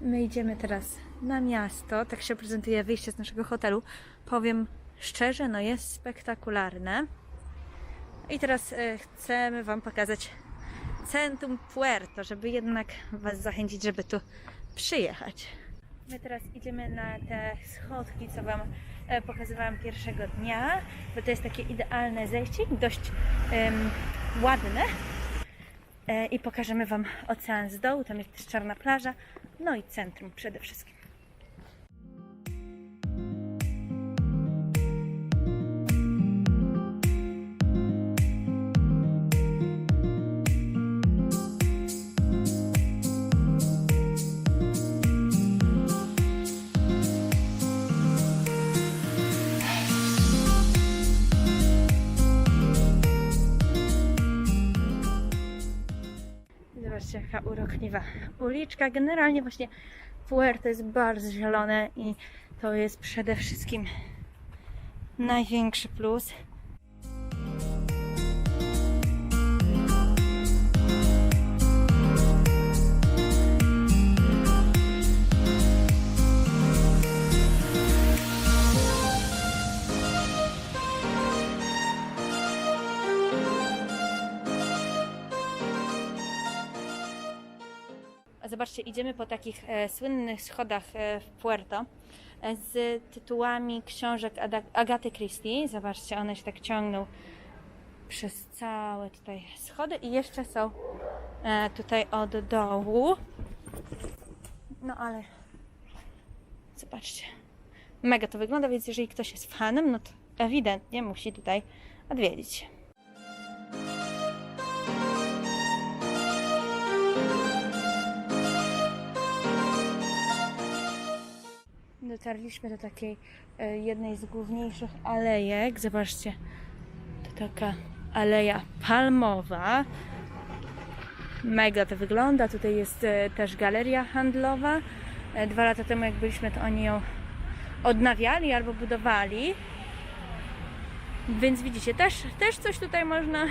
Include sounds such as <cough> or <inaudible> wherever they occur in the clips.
My idziemy teraz na miasto. Tak się prezentuje wyjście z naszego hotelu. Powiem szczerze, no jest spektakularne. I teraz e, chcemy Wam pokazać centrum Puerto, żeby jednak Was zachęcić, żeby tu przyjechać. My teraz idziemy na te schodki, co Wam e, pokazywałam pierwszego dnia, bo to jest takie idealne zejście, dość em, ładne. E, I pokażemy Wam ocean z dołu, tam jest też czarna plaża, no i centrum przede wszystkim. Jaka urokliwa uliczka. Generalnie właśnie Puerto jest bardzo zielone i to jest przede wszystkim największy plus. Zobaczcie, idziemy po takich e, słynnych schodach e, w Puerto e, z tytułami książek Agaty Christie. Zobaczcie, one się tak ciągną przez całe tutaj schody i jeszcze są tutaj od dołu. No ale zobaczcie, mega to wygląda, więc jeżeli ktoś jest fanem, no to ewidentnie musi tutaj odwiedzić. Dotarliśmy do takiej e, jednej z główniejszych alejek. Zobaczcie, to taka aleja palmowa. Mega to wygląda. Tutaj jest e, też galeria handlowa. E, Dwa lata temu, jak byliśmy, to oni ją odnawiali albo budowali. Więc widzicie, też, też coś tutaj można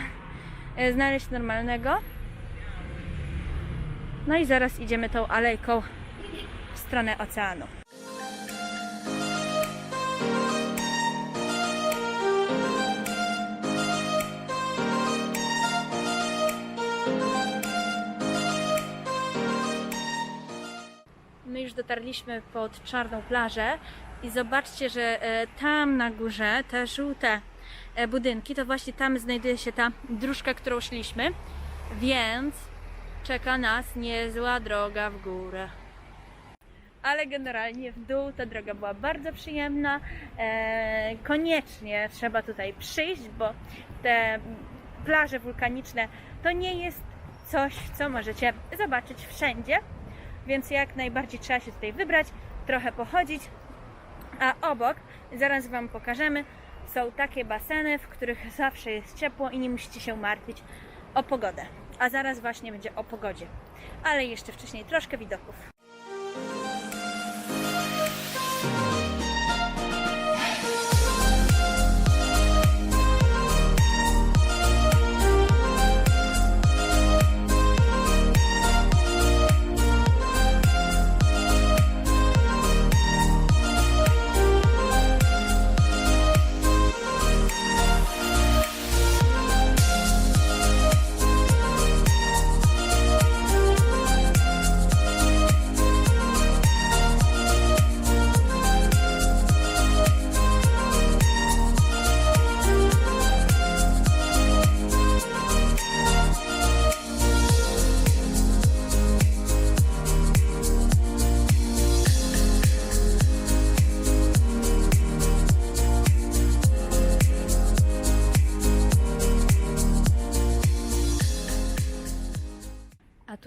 znaleźć normalnego. No i zaraz idziemy tą alejką w stronę oceanu. My już dotarliśmy pod czarną plażę i zobaczcie, że e, tam na górze te żółte e, budynki, to właśnie tam znajduje się ta dróżka, którą szliśmy, więc czeka nas niezła droga w górę. Ale generalnie w dół ta droga była bardzo przyjemna. E, koniecznie trzeba tutaj przyjść, bo te plaże wulkaniczne to nie jest coś, co możecie zobaczyć wszędzie więc jak najbardziej trzeba się tutaj wybrać, trochę pochodzić. A obok, zaraz Wam pokażemy, są takie baseny, w których zawsze jest ciepło i nie musicie się martwić o pogodę. A zaraz właśnie będzie o pogodzie. Ale jeszcze wcześniej troszkę widoków.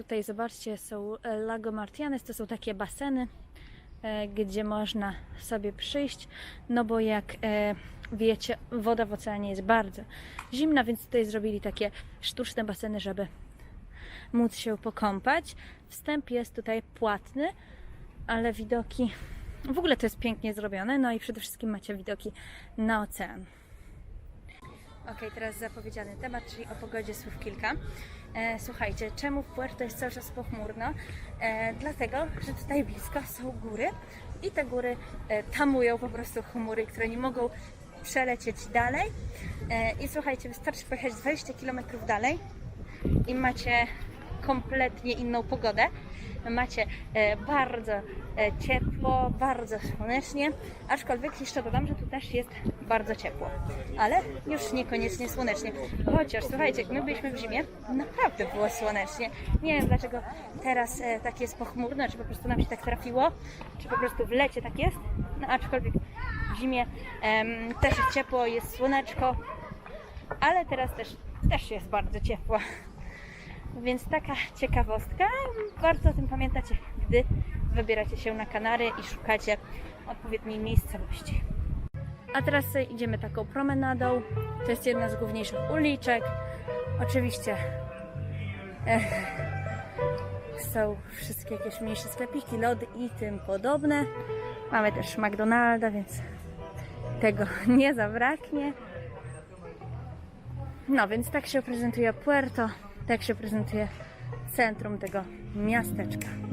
Tutaj zobaczcie, są e, Lago Martianes, to są takie baseny, e, gdzie można sobie przyjść, no bo jak e, wiecie, woda w oceanie jest bardzo zimna, więc tutaj zrobili takie sztuczne baseny, żeby móc się pokąpać. Wstęp jest tutaj płatny, ale widoki, w ogóle to jest pięknie zrobione, no i przede wszystkim macie widoki na ocean. Okej, teraz zapowiedziany temat, czyli o pogodzie słów kilka. E, słuchajcie, czemu w Puerto jest cały czas pochmurno? E, dlatego, że tutaj blisko są góry i te góry e, tamują po prostu chmury, które nie mogą przelecieć dalej. I słuchajcie, wystarczy pojechać 20 km dalej i macie kompletnie inną pogodę. Macie bardzo ciepło, bardzo słonecznie, aczkolwiek jeszcze dodam, że tu też jest bardzo ciepło, ale już niekoniecznie słonecznie. Chociaż słuchajcie, my byliśmy w zimie, naprawdę było słonecznie. Nie wiem dlaczego teraz e, tak jest pochmurno, czy po prostu nam się tak trafiło, czy po prostu w lecie tak jest, no aczkolwiek w zimie em, też jest ciepło, jest słoneczko, ale teraz też, też jest bardzo ciepło. Więc taka ciekawostka. Warto o tym pamiętać, gdy wybieracie się na Kanary i szukacie odpowiedniej miejscowości. A teraz idziemy taką promenadą. To jest jedna z główniejszych uliczek. Oczywiście eh, są wszystkie jakieś mniejsze sklepiki, lody i tym podobne. Mamy też McDonalda, więc tego <laughs> nie zabraknie. No więc tak się prezentuje Puerto, tak się prezentuje centrum tego miasteczka.